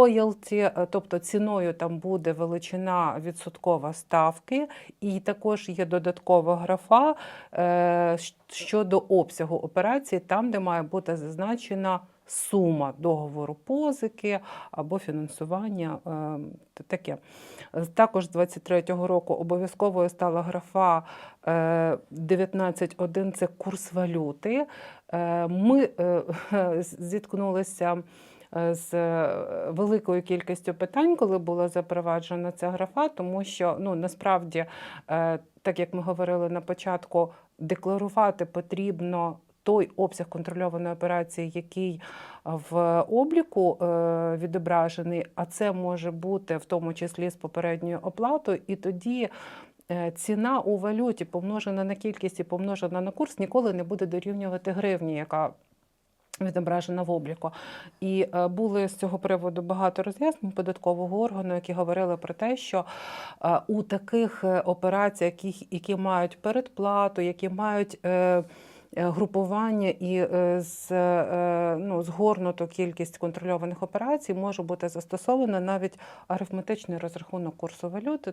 роялті, е, тобто ціною там буде величина відсоткова ставки, і також є додаткова графа е, щодо обсягу операції, там, де має бути зазначена сума договору позики або фінансування. е, Таке. Також з 23-го року обов'язковою стала графа е, 19.1 це курс валюти. Ми зіткнулися з е, великою кількістю питань, коли була запроваджена ця графа, тому що ну насправді, е, так як ми говорили на початку, декларувати потрібно. Той обсяг контрольованої операції, який в обліку е, відображений, а це може бути в тому числі з попередньою оплатою, і тоді е, ціна у валюті помножена на кількість і помножена на курс ніколи не буде дорівнювати гривні, яка відображена в обліку. І е, були з цього приводу багато роз'яснень податкового органу, які говорили про те, що е, у таких е, операціях, які, які мають передплату, які мають групування і з, ну, згорнуту кількість контрольованих операцій може бути застосовано навіть арифметичний розрахунок курсу валюти.